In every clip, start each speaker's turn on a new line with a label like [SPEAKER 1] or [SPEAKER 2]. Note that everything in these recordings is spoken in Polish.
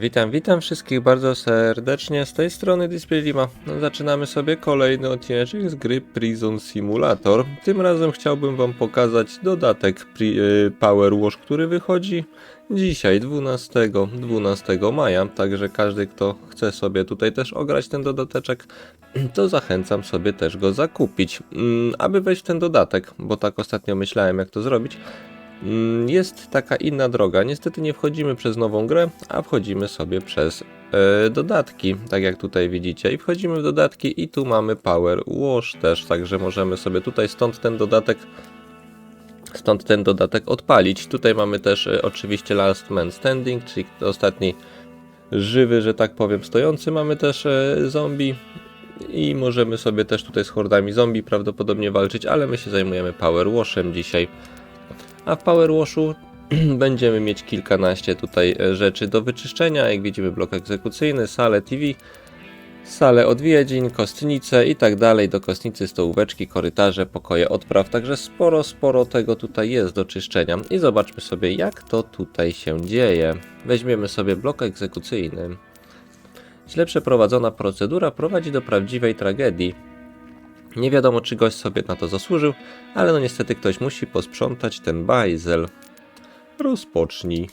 [SPEAKER 1] Witam, witam wszystkich bardzo serdecznie. Z tej strony Display Lima. No, zaczynamy sobie kolejny odcinek z gry Prison Simulator. Tym razem chciałbym Wam pokazać dodatek y, Power Wash, który wychodzi dzisiaj, 12, 12 maja. Także każdy, kto chce sobie tutaj też ograć ten dodateczek, to zachęcam sobie też go zakupić. Mm, Aby wejść w ten dodatek, bo tak ostatnio myślałem, jak to zrobić. Mm, Jest taka inna droga. Niestety nie wchodzimy przez nową grę, a wchodzimy sobie przez e, dodatki, tak jak tutaj widzicie. I wchodzimy w dodatki i tu mamy Power Wash też, także możemy sobie tutaj stąd ten dodatek stąd ten dodatek odpalić. Tutaj mamy też e, oczywiście Last Man Standing, czyli ostatni żywy, że tak powiem, stojący. Mamy też e, zombie i możemy sobie też tutaj z hordami zombie prawdopodobnie walczyć, ale my się zajmujemy Power Washem dzisiaj. A w Power Washu będziemy mieć kilkanaście tutaj e, rzeczy do wyczyszczenia. Jak widzimy blok egzekucyjny, salę TV, salę odwiedzin, kostnice i tak dalej. Do kostnicy stołóweczki, korytarze, pokoje odpraw. Także sporo, sporo tego tutaj jest do czyszczenia. I zobaczmy sobie jak to tutaj się dzieje. Weźmiemy sobie blok egzekucyjny. Źle przeprowadzona procedura prowadzi do prawdziwej tragedii. Nie wiadomo, czy gość sobie na to zasłużył, ale no niestety ktoś musi posprzątać ten bajzel. Rozpocznij.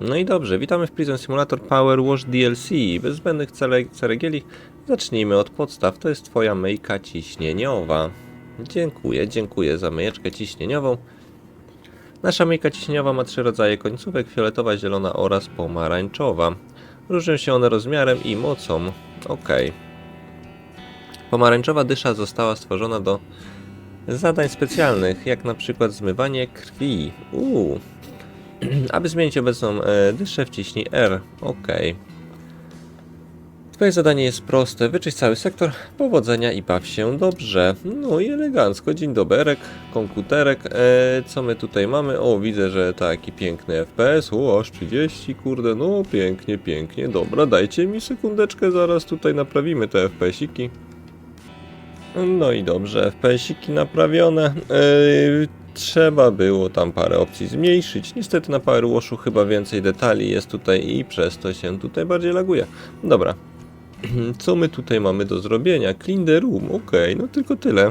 [SPEAKER 1] No i dobrze, witamy w Prison Simulator Power Wash DLC. Bez zbędnych ceregieli zacznijmy od podstaw. To jest Twoja myjka ciśnieniowa. Dziękuję, dziękuję za myjeczkę ciśnieniową. Nasza myjka ciśnieniowa ma trzy rodzaje końcówek, fioletowa, zielona oraz pomarańczowa. Różnią się one rozmiarem i mocą. Ok. Pomarańczowa dysza została stworzona do zadań specjalnych, jak na przykład zmywanie krwi. Uuu, aby zmienić obecną e, dyszę, wciśnij R. OK. Twoje zadanie jest proste. Wyczyść cały sektor. Powodzenia i baw się dobrze. No i elegancko. Dzień doberek, komputerek. E, co my tutaj mamy? O, widzę, że taki piękny FPS. O, aż 30, kurde. No, pięknie, pięknie. Dobra, dajcie mi sekundeczkę. Zaraz tutaj naprawimy te FPS-iki. No i dobrze, FPS-iki naprawione. Yy, trzeba było tam parę opcji zmniejszyć. Niestety na Power Washu chyba więcej detali jest tutaj i przez to się tutaj bardziej laguje. Dobra. Co my tutaj mamy do zrobienia? Clean the room, ok, no tylko tyle.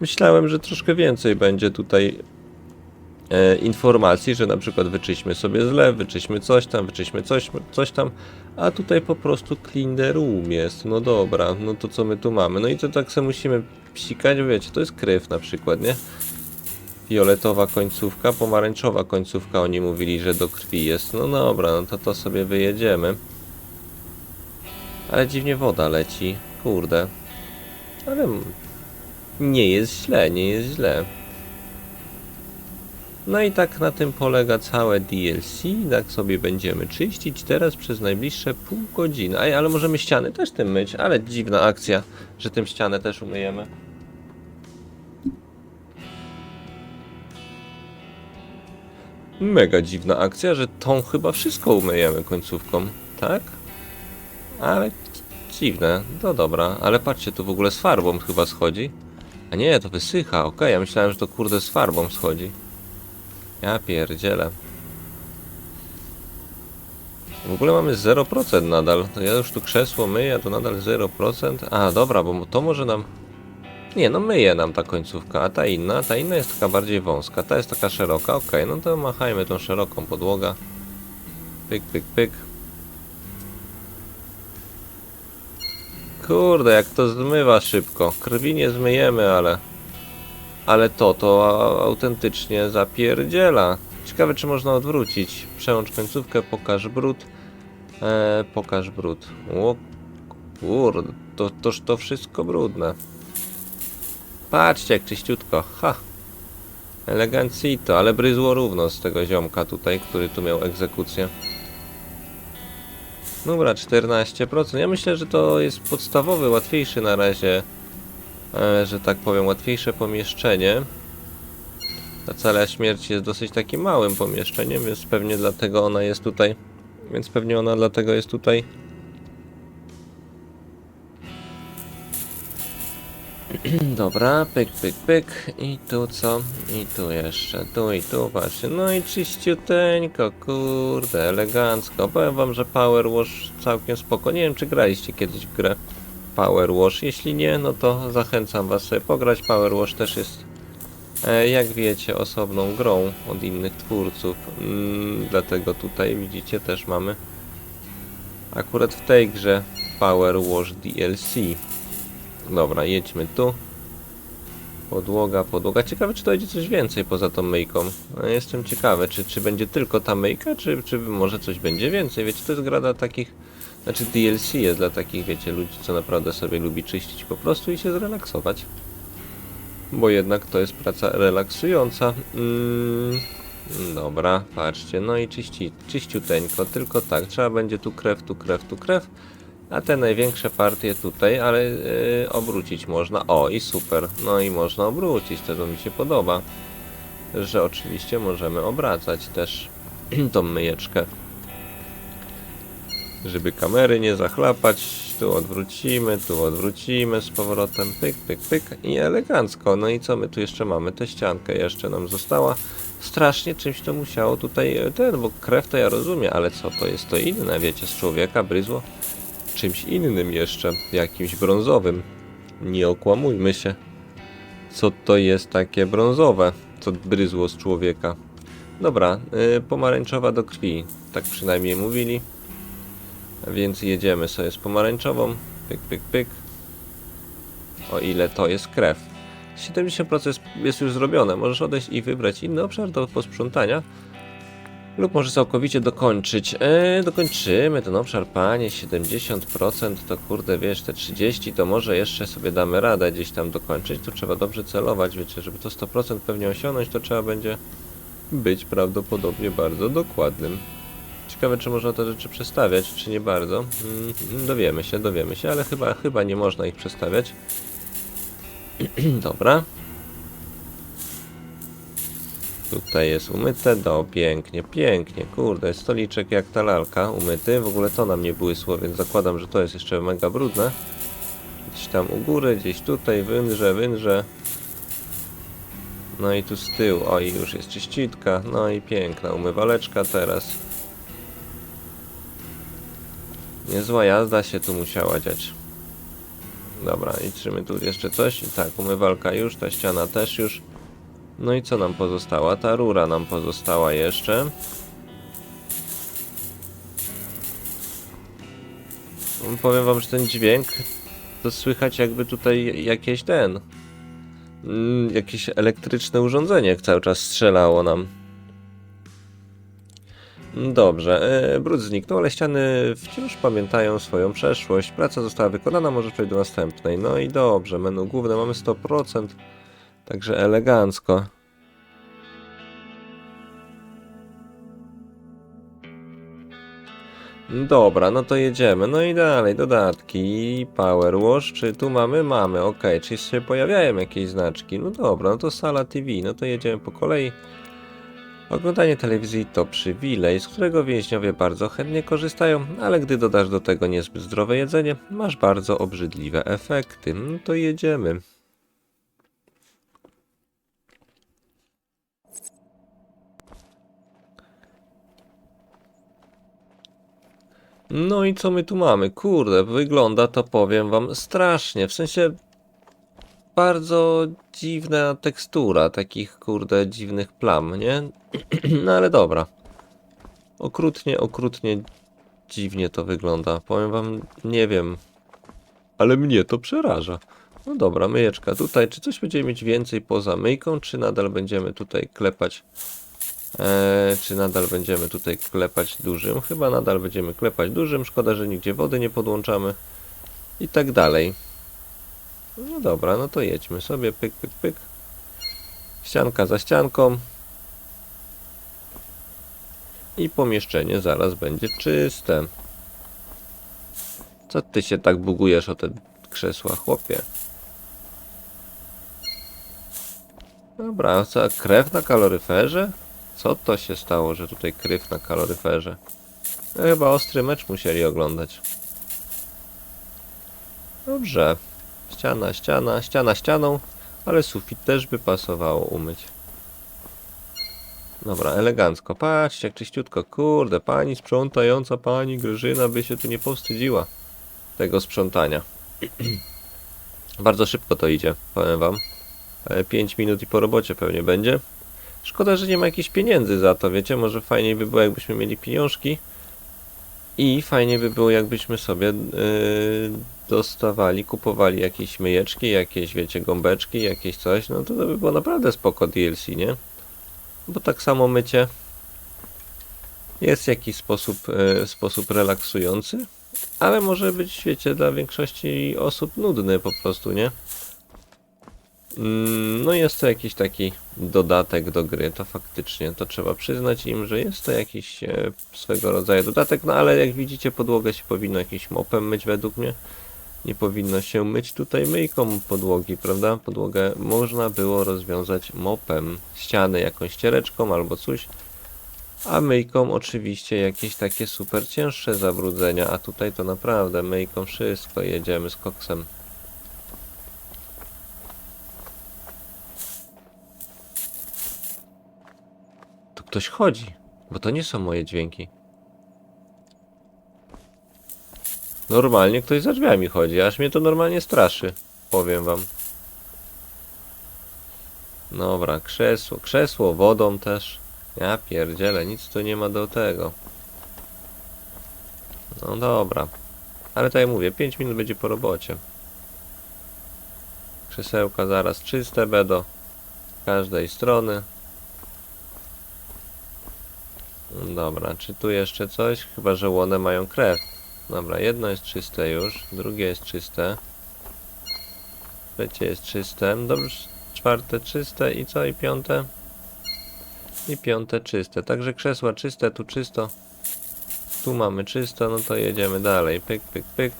[SPEAKER 1] Myślałem, że troszkę więcej będzie tutaj e, informacji, że na przykład wyczyśmy sobie zlew, wyczyśmy coś tam, wyczyśmy coś, coś tam, a tutaj po prostu clean the room jest. No dobra, no to co my tu mamy? No i to tak sobie musimy psikać, wiecie, to jest krew na przykład, nie? Fioletowa końcówka, pomarańczowa końcówka, oni mówili, że do krwi jest. No dobra, no to to sobie wyjedziemy. Ale dziwnie woda leci, kurde. Ale nie jest źle, nie jest źle. No i tak na tym polega całe DLC. Tak sobie będziemy czyścić teraz przez najbliższe pół godziny. Ej, ale możemy ściany też tym myć, ale dziwna akcja, że tym ścianę też umyjemy. Mega dziwna akcja, że tą chyba wszystko umyjemy końcówką, tak? Ale dziwne, no dobra, ale patrzcie, tu w ogóle z farbą chyba schodzi. A nie, to wysycha, okej, ja myślałem, że to kurde z farbą schodzi. Ja pierdzielę. W ogóle mamy 0% nadal. To ja już tu krzesło myję, to nadal 0%. A, dobra, bo to może nam... Nie, no myje nam ta końcówka, a ta inna, ta inna jest taka bardziej wąska, ta jest taka szeroka, okej, no to machajmy tą szeroką podłogę. Pyk, pyk, pyk. Kurde, jak to zmywa szybko. Krwi nie zmyjemy, ale... Ale to, to autentycznie zapierdziela. Ciekawe, czy można odwrócić. Przełącz końcówkę, pokaż brud. E, pokaż brud. O kurde, to, toż to wszystko brudne. Patrzcie, jak czyściutko. Ha! Elegancito, ale bryzło równo z tego ziomka tutaj, który tu miał egzekucję. Dobra, 14%. Ja myślę, że to jest podstawowy, łatwiejszy na razie, e, że tak powiem, łatwiejsze pomieszczenie. Ta cala śmierci jest dosyć takim małym pomieszczeniem, więc pewnie dlatego ona jest tutaj Więc pewnie ona dlatego jest tutaj. Dobra, pyk, pyk, pyk. I tu co? I tu jeszcze, tu i tu, właśnie. No i czyściuteńko, kurde, elegancko. Powiem wam, że Power Wash całkiem spoko. Nie wiem, czy graliście kiedyś w grę Power Wash. Jeśli nie, no to zachęcam was sobie pograć. Power Wash też jest, e, jak wiecie, osobną grą od innych twórców. Mm, dlatego tutaj widzicie, też mamy akurat w tej grze Power Wash DLC. Dobra, jedźmy tu. Podłoga, podłoga. Ciekawe, czy dojdzie coś więcej poza tą myjką. No, jestem ciekawy, czy, czy będzie tylko ta myjka, czy, czy może coś będzie więcej. Wiecie, to jest gra dla takich... Znaczy DLC jest dla takich, wiecie, ludzi, co naprawdę sobie lubi czyścić po prostu i się zrelaksować. Bo jednak to jest praca relaksująca. Mm, dobra, patrzcie, no i czyści, czyściuteńko, tylko tak, trzeba będzie tu krew, tu krew, tu krew. A te największe partie tutaj, ale yy, obrócić można. O, i super. No i można obrócić, to mi się podoba. Że oczywiście możemy obracać też tą myjeczkę. Żeby kamery nie zachlapać. Tu odwrócimy, tu odwrócimy z powrotem. Pyk, pyk, pyk. I elegancko. No i co my tu jeszcze mamy? Tę ściankę jeszcze nam została. Strasznie czymś to musiało tutaj e, ten, bo krew to ja rozumiem, ale co to jest to inne, wiecie, z człowieka bryzło? Czymś innym jeszcze, jakimś brązowym. Nie okłamujmy się. Co to jest takie brązowe, co bryzło z człowieka? Dobra, yy, pomarańczowa do krwi, tak przynajmniej mówili. Więc jedziemy sobie z pomarańczową. Pyk, pyk, pyk. O ile to jest krew. 70% jest już zrobione. Możesz odejść i wybrać inny obszar do posprzątania. Lub może całkowicie dokończyć. Eee, dokończymy ten obszar, panie. 70% to kurde, wiesz, te 30 to może jeszcze sobie damy radę gdzieś tam dokończyć. Tu trzeba dobrze celować, wiecie, żeby to 100% pewnie osiągnąć, to trzeba będzie być prawdopodobnie bardzo dokładnym. Ciekawe, czy można te rzeczy przestawiać, czy nie bardzo. Mm, dowiemy się, dowiemy się, ale chyba, chyba nie można ich przestawiać. Dobra. Tutaj jest umyte, do, pięknie, pięknie, kurde, stoliczek jak ta lalka, umyty, w ogóle to nam nie błysło, więc zakładam, że to jest jeszcze mega brudne. Gdzieś tam u góry, gdzieś tutaj, wędrze, wędrze. No i tu z tyłu, o i już jest czyścitka, no i piękna umywaleczka teraz. Niezła jazda się tu musiała dziać. Dobra, liczymy tu jeszcze coś. I tak, umywalka już, ta ściana też już. No i co nam pozostała? Ta rura nam pozostała jeszcze. Powiem wam, że ten dźwięk to słychać jakby tutaj jakieś ten mm, jakieś elektryczne urządzenie cały czas strzelało nam. Dobrze, yy, brud zniknął, ale ściany wciąż pamiętają swoją przeszłość. Praca została wykonana, może przejść do następnej. No i dobrze, menu główne mamy 100%. Także elegancko. Dobra, no to jedziemy. No i dalej, dodatki. Power Wash, czy tu mamy? Mamy, ok. Czy się pojawiają jakieś znaczki? No dobra, no to sala TV. No to jedziemy po kolei. Oglądanie telewizji to przywilej, z którego więźniowie bardzo chętnie korzystają, ale gdy dodasz do tego niezbyt zdrowe jedzenie, masz bardzo obrzydliwe efekty. No to jedziemy. No i co my tu mamy? Kurde, wygląda to powiem wam strasznie. W sensie bardzo dziwna tekstura takich kurde dziwnych plam, nie? No ale dobra. Okrutnie, okrutnie dziwnie to wygląda. Powiem wam, nie wiem. Ale mnie to przeraża. No dobra, myjeczka tutaj. Czy coś będziemy mieć więcej poza myjką, czy nadal będziemy tutaj klepać Eee, czy nadal będziemy tutaj klepać dużym? Chyba nadal będziemy klepać dużym. Szkoda, że nigdzie wody nie podłączamy. I tak dalej. No dobra, no to jedźmy sobie. Pyk, pyk, pyk. Ścianka za ścianką. I pomieszczenie zaraz będzie czyste. Co ty się tak bugujesz o te krzesła, chłopie? Dobra, co, krew na kaloryferze? Co to się stało, że tutaj kryw na kaloryferze? No, chyba ostry mecz musieli oglądać. Dobrze. Ściana, ściana, ściana ścianą, ale sufit też by pasowało umyć. Dobra, elegancko. Patrzcie, jak czyściutko. Kurde, pani sprzątająca, pani Grażyna by się tu nie powstydziła tego sprzątania. Bardzo szybko to idzie, powiem wam. 5 minut i po robocie pewnie będzie. Szkoda, że nie ma jakichś pieniędzy za to, wiecie? Może fajniej by było, jakbyśmy mieli pieniążki. I fajnie by było, jakbyśmy sobie yy, dostawali, kupowali jakieś myjeczki, jakieś, wiecie, gąbeczki, jakieś coś. No to, to by było naprawdę spoko DLC, nie? Bo tak samo mycie jest jakiś sposób, yy, sposób relaksujący, ale może być, wiecie, dla większości osób nudny po prostu, nie? Mm, No jest to jakiś taki dodatek do gry, to faktycznie, to trzeba przyznać im, że jest to jakiś e, swego rodzaju dodatek, no ale jak widzicie podłogę się powinno jakimś mopem myć według mnie. Nie powinno się myć tutaj myjką podłogi, prawda? Podłogę można było rozwiązać mopem, ściany jakąś ściereczką albo coś, a myjką oczywiście jakieś takie super cięższe zabrudzenia, a tutaj to naprawdę myjką wszystko, jedziemy z koksem. Ktoś chodzi, bo to nie są moje dźwięki. Normalnie ktoś za drzwiami chodzi, aż mnie to normalnie straszy. Powiem wam. Dobra, krzesło, krzesło wodą też. Ja pierdzielę, nic tu nie ma do tego. No dobra. Ale tak jak mówię, 5 minut będzie po robocie. Krzesełka zaraz czyste będą. Z każdej strony. Dobra, czy tu jeszcze coś? Chyba, że łone mają krew. Dobra, jedno jest czyste już, drugie jest czyste. Trzecie jest czyste. Dobrze, czwarte czyste i co? I piąte? I piąte czyste. Także krzesła czyste, tu czysto. Tu mamy czysto, no to jedziemy dalej. Pyk, pyk, pyk.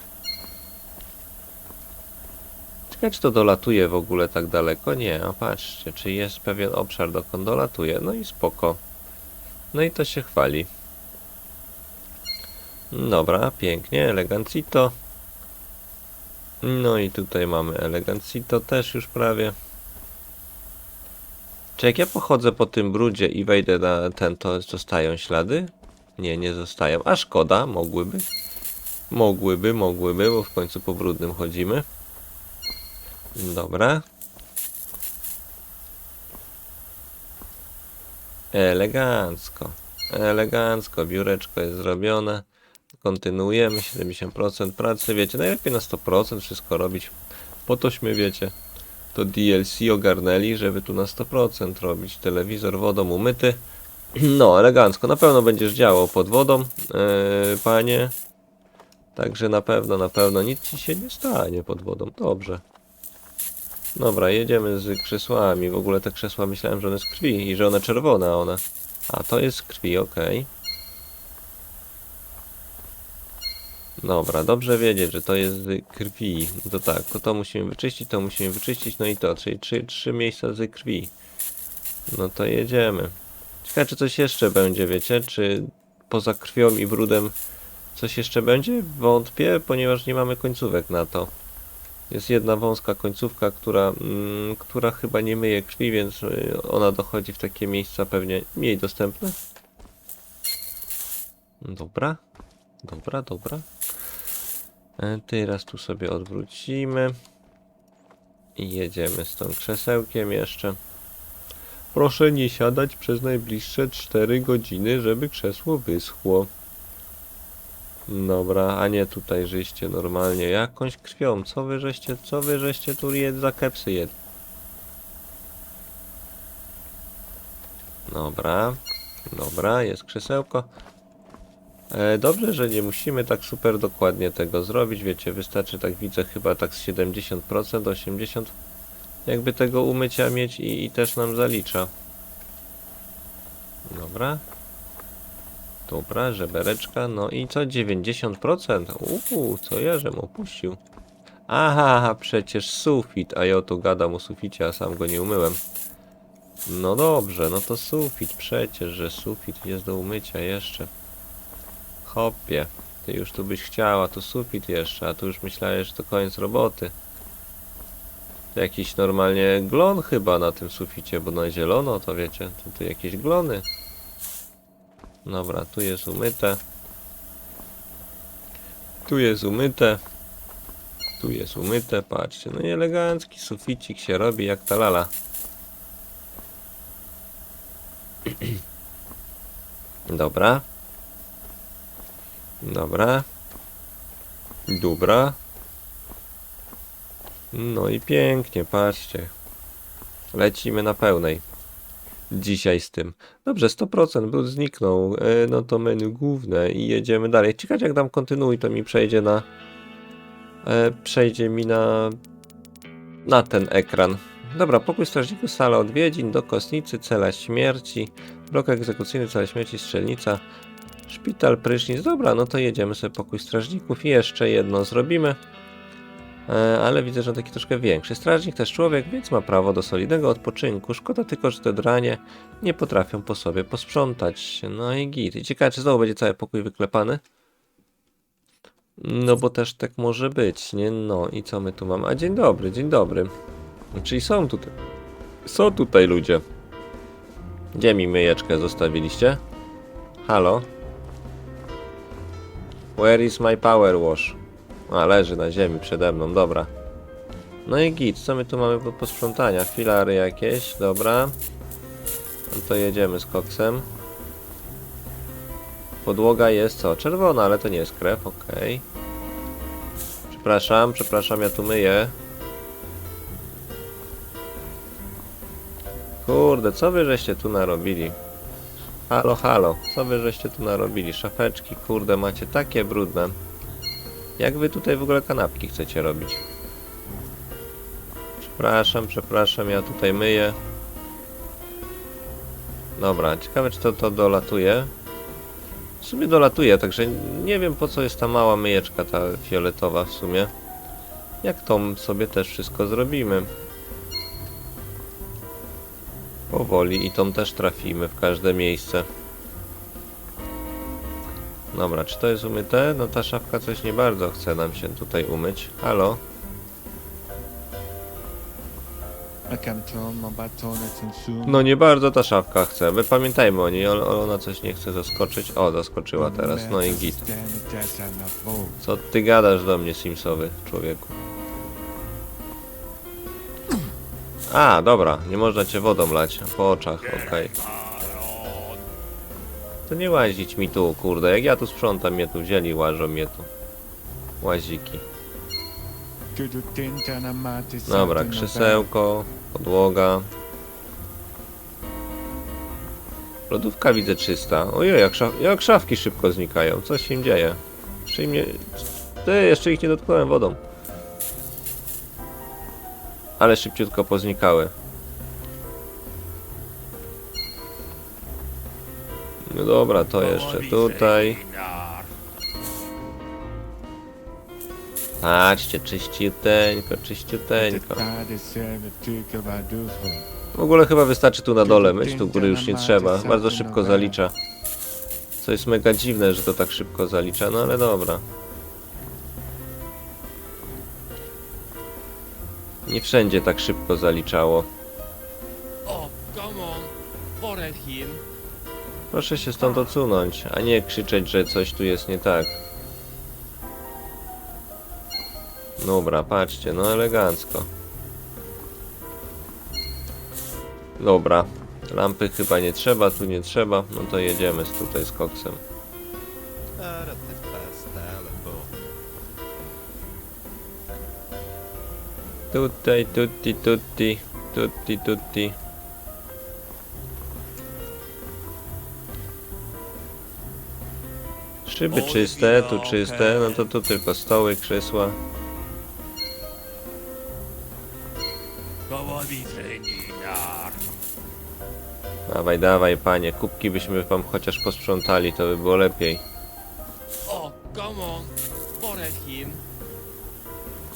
[SPEAKER 1] Ciekawe, czy to dolatuje w ogóle tak daleko? Nie, a patrzcie, czy jest pewien obszar, dokąd dolatuje. No i spoko. No i to się chwali. Dobra, pięknie, elegancito. No i tutaj mamy elegancito też już prawie. Czy jak ja pochodzę po tym brudzie i wejdę na ten, to zostają ślady? Nie, nie zostają. A szkoda, mogłyby. Mogłyby, mogłyby, bo w końcu po brudnym chodzimy. Dobra. Elegancko. Elegancko, biureczko jest zrobione. Kontynuujemy 70% pracy. Wiecie, najlepiej na 100% wszystko robić. Po tośmy, wiecie, to DLC ogarnęli, żeby tu na 100% robić. Telewizor wodą umyty. No, elegancko. Na pewno będziesz działał pod wodą, yy, panie. Także na pewno, na pewno nic ci się nie stanie pod wodą. Dobrze. Dobra, jedziemy z krzesłami. W ogóle te krzesła myślałem, że one z krwi i że one czerwone, one. A to jest z krwi, okej. Dobra, dobrze wiedzieć, że to jest z krwi. No To tak, to to musimy wyczyścić, to musimy wyczyścić, no i to, czyli trzy, trzy miejsca z krwi. No to jedziemy. Ciekawe, czy coś jeszcze będzie, wiecie? Czy poza krwią i brudem coś jeszcze będzie? Wątpię, ponieważ nie mamy końcówek na to. Jest jedna wąska końcówka, która, mm, która chyba nie myje krwi, więc y, ona dochodzi w takie miejsca pewnie mniej dostępne. Dobra, dobra, dobra. E, Teraz tu sobie odwrócimy. I jedziemy z tą krzesełkiem jeszcze. Proszę nie siadać przez najbliższe 4 godziny, żeby krzesło wyschło. Dobra, a nie tutaj żyście normalnie jakąś krwią. Co wy żeście, co wy żeście tu jed za kepsy jed? Dobra, dobra, jest krzesełko. E, dobrze, że nie musimy tak super dokładnie tego zrobić, wiecie, wystarczy tak widzę chyba tak z 70%, 80% jakby tego umycia mieć i, i też nam zalicza. Dobra. Dobra, żebereczka, no i co, 90%? Uuu, co ja żem opuścił? Aha, przecież sufit, a ja tu gadam o suficie, a sam go nie umyłem. No dobrze, no to sufit, przecież, że sufit jest do umycia jeszcze. Hopie, ty już tu byś chciała, tu sufit jeszcze, a tu już myślałeś, że to koniec roboty. To jakiś normalnie glon chyba na tym suficie, bo na zielono to wiecie, to tu jakieś glony. Dobra, tu jest umyte. Tu jest umyte. Tu jest umyte, patrzcie, no i elegancki suficik się robi jak ta lala. Dobra. Dobra. Dobra. No i pięknie, patrzcie. Lecimy na pełnej. Dzisiaj z tym. Dobrze, 100% był zniknął. E, no to menu główne i jedziemy dalej. Ciekawe jak dam kontynuuj, to mi przejdzie na... E, przejdzie mi na... Na ten ekran. Dobra, pokój strażników, sala odwiedzin, do kostnicy, cela śmierci, blok egzekucyjny, cela śmierci, strzelnica, szpital, prysznic. Dobra, no to jedziemy sobie pokój strażników i jeszcze jedno zrobimy. E, ale widzę, że taki troszkę większy. Strażnik też człowiek, więc ma prawo do solidnego odpoczynku. Szkoda tylko, że te dranie nie potrafią po sobie posprzątać. No i git. Ciekawe, czy znowu będzie cały pokój wyklepany? No bo też tak może być, nie? No i co my tu mamy? A dzień dobry, dzień dobry. Czyli są tutaj. Są tutaj ludzie. Gdzie mi myjeczkę zostawiliście? Halo? Where is my power wash? A, leży na ziemi przede mną, dobra. No i git, co my tu mamy do posprzątania? Filary jakieś, dobra. No to jedziemy z koksem. Podłoga jest co? Czerwona, ale to nie jest krew, okej. Przepraszam, przepraszam, ja tu myję. Kurde, co wy żeście tu narobili? Halo, halo, co wy żeście tu narobili? Szafeczki, kurde, macie takie brudne. Jak wy tutaj w ogóle kanapki chcecie robić? Przepraszam, przepraszam, ja tutaj myję. Dobra, ciekawe czy to, to dolatuje. W sumie dolatuje, także nie wiem po co jest ta mała myjeczka, ta fioletowa w sumie. Jak tą sobie też wszystko zrobimy. Powoli i tą też trafimy w każde miejsce. Dobra, czy to jest umyte? No ta szafka coś nie bardzo chce nam się tutaj umyć. Halo? No nie bardzo ta szafka chce. My pamiętajmy o niej, ona coś nie chce zaskoczyć. O, zaskoczyła teraz, no i git. Co ty gadasz do mnie, Simsowy, człowieku? A, dobra, nie można cię wodą lać, po oczach, okej. To nie łazić mi tu, kurde, jak ja tu sprzątam, mnie tu wzięli, łażą mnie tu. Łaziki. Dobra, krzesełko, podłoga. Lodówka widzę czysta. Ojej, jak, szaf jak szafki szybko znikają. Coś się dzieje. Jeszcze, mnie... Ty, jeszcze ich nie dotknąłem wodą. Ale szybciutko poznikały. No dobra, to jeszcze tutaj. Patrzcie, czyściuteńko, czyściuteńko. W ogóle chyba wystarczy tu na dole myć, tu góry już nie trzeba. Bardzo szybko zalicza. Co jest mega dziwne, że to tak szybko zalicza, no ale dobra. Nie wszędzie tak szybko zaliczało.
[SPEAKER 2] Oh, come on.
[SPEAKER 1] Proszę się stąd odsunąć, a nie krzyczeć, że coś tu jest nie tak. Dobra, patrzcie, no elegancko. Dobra, lampy chyba nie trzeba, tu nie trzeba, no to jedziemy z tutaj z koksem. Tutaj, tutti, tutti, tutti, tutti. Szyby czyste, tu czyste, no to tu tylko stoły, krzesła. Dawaj, dawaj, panie, kubki byśmy wam chociaż posprzątali, to by było lepiej.
[SPEAKER 2] Come on.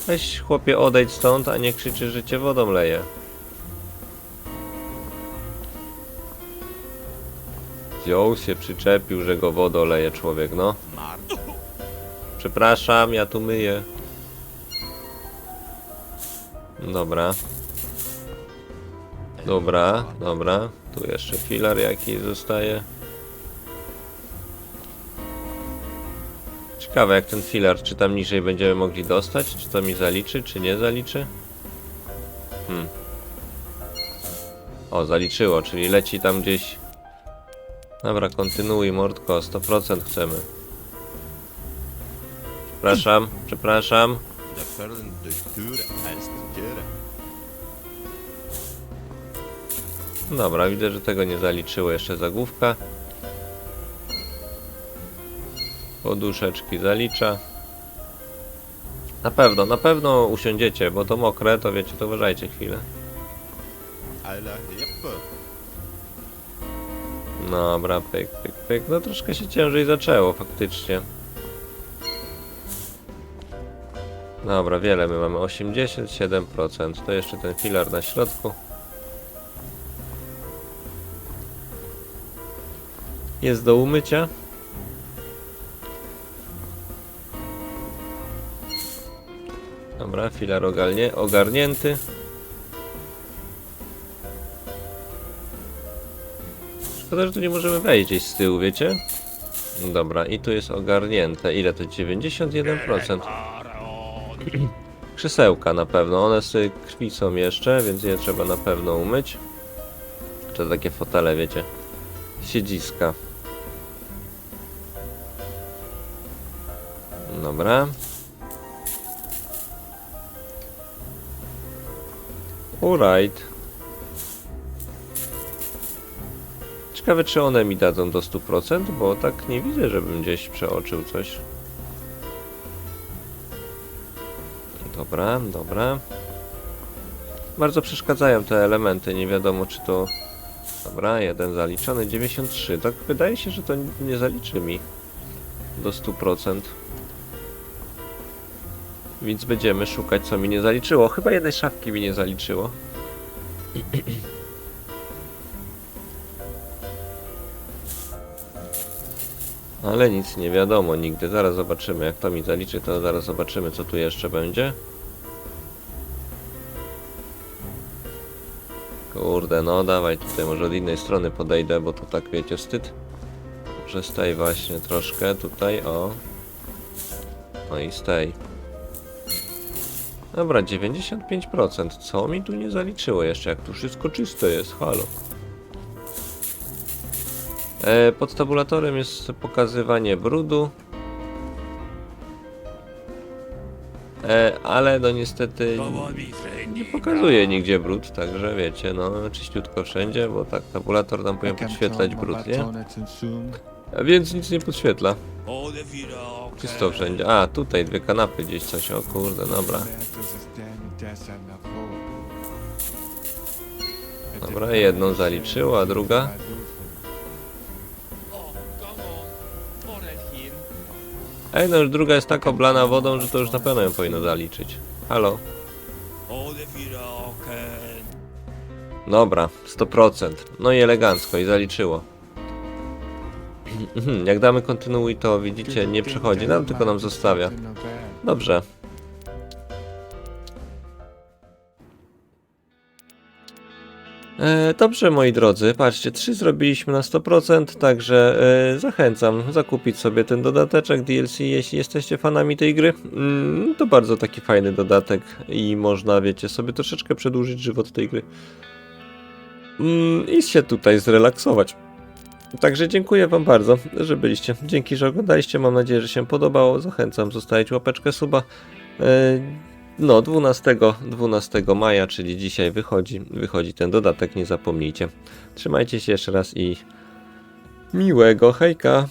[SPEAKER 1] Weź chłopie odejdź stąd, a nie krzyczy, że cię wodą leje. Wziął się, przyczepił, że go wodą leje człowiek, no. Przepraszam, ja tu myję. Dobra. Dobra, dobra. Tu jeszcze filar jakiś zostaje. Ciekawe jak ten filar, czy tam niżej będziemy mogli dostać, czy to mi zaliczy, czy nie zaliczy? Hmm. O, zaliczyło, czyli leci tam gdzieś. Dobra, kontynuuj mordko, 100% chcemy. Przepraszam, przepraszam. Dobra, widzę, że tego nie zaliczyło jeszcze zagłówka. Poduszeczki zalicza. Na pewno, na pewno usiądziecie, bo to mokre, to wiecie, to uważajcie chwilę.
[SPEAKER 2] Jeppe.
[SPEAKER 1] Dobra, pyk, pyk, pyk. No troszkę się ciężej zaczęło faktycznie. Dobra, wiele my mamy. 87%. To jeszcze ten filar na środku. Jest do umycia. Dobra, filar ogalnie, ogarnięty. Szkoda, że tu nie możemy wejść gdzieś z tyłu, wiecie? Dobra, i tu jest ogarnięte. Ile to? 91%. Krzesełka na pewno. One z krwi są jeszcze, więc je trzeba na pewno umyć. Czy takie fotele, wiecie? Siedziska. Dobra. Alright. Ciekawe, czy one mi dadzą do 100%, bo tak nie widzę, żebym gdzieś przeoczył coś. Dobra, dobra. Bardzo przeszkadzają te elementy, nie wiadomo czy to... Dobra, jeden zaliczony, 93. Tak wydaje się, że to nie zaliczy mi do 100%. Więc będziemy szukać, co mi nie zaliczyło. Chyba jednej szafki mi nie zaliczyło. Ale nic nie wiadomo nigdy. Zaraz zobaczymy, jak to mi zaliczy, to zaraz zobaczymy, co tu jeszcze będzie. Kurde, no dawaj tutaj może od innej strony podejdę, bo to tak wiecie, wstyd. Że z tej właśnie troszkę tutaj, o. No i z tej. Dobra, 95%. Co mi tu nie zaliczyło jeszcze, jak tu wszystko czyste jest, halo. E, pod tabulatorem jest pokazywanie brudu. E, ale no niestety nie pokazuje nigdzie brud, także wiecie, no czyściutko wszędzie, bo tak tabulator nam powinien podświetlać brud, nie? A więc nic nie podświetla. Czysto wszędzie. A, tutaj dwie kanapy gdzieś coś, o kurde, dobra. Dobra, jedną zaliczyło, a druga? Ej, no już druga jest tak oblana wodą, że to już na pewno ją powinno zaliczyć. Halo? Dobra, 100%. No i elegancko, i zaliczyło. Jak damy kontynuuj, to widzicie, nie przechodzi nam, tylko nam zostawia. Dobrze. E, dobrze, moi drodzy, patrzcie, 3 zrobiliśmy na 100%, także e, zachęcam zakupić sobie ten dodateczek DLC, jeśli jesteście fanami tej gry. Mm, to bardzo taki fajny dodatek i można, wiecie, sobie troszeczkę przedłużyć żywot tej gry. Mm, I się tutaj zrelaksować. Także dziękuję wam bardzo, że byliście. Dzięki, że oglądaliście. Mam nadzieję, że się podobało. Zachęcam zostawić łapeczkę suba. E, No, 12, 12 maja, czyli dzisiaj wychodzi, wychodzi ten dodatek, nie zapomnijcie. Trzymajcie się jeszcze raz i miłego hejka.